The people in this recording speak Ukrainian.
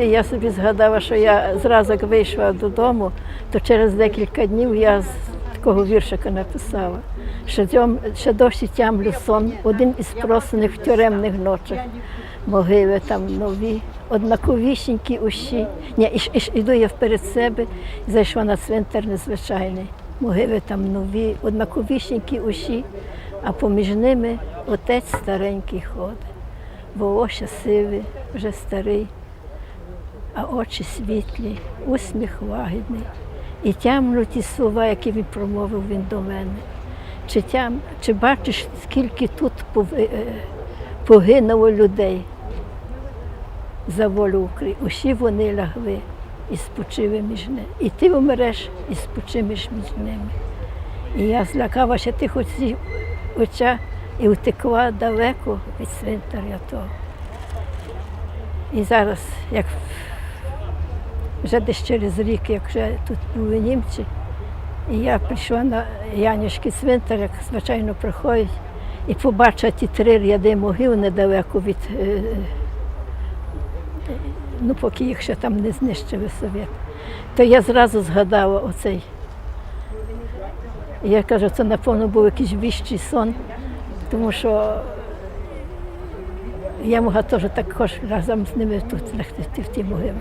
І я собі згадала, що я зразу як вийшла додому, то через декілька днів я з такого віршика написала, що, що досі тямлю сон, один із просених в тюремних ночах. Могили там нові, однаковісінькі ущі. Ні, і, і, іду я вперед себе, зайшла на цвинтар незвичайний. Могили там нові, однаковісінькі ущі, а поміж ними отець старенький ходить. Волосся сиве, вже старий, а очі світлі, усміх лагідний. І тямлю ті слова, які він промовив він до мене. Чи, тям, чи бачиш, скільки тут е, погинуло людей за волю України? Усі вони лягли і спочили між ними. І ти вмреш і спочимеш між ними. І я злякалася тих оці оча і втекла далеко від цвинтаря того. І зараз, як вже десь через рік, як вже тут були німці, і я прийшла на Янішки цвинтар, як звичайно приходять, і побачила ті три ряди могил недалеко від, е, е, ну поки їх ще там не знищили совєт. То я зразу згадала оцей. Я кажу, це напевно був якийсь віщий сон, тому що я могла теж також разом з ними тут лягти в ті могили.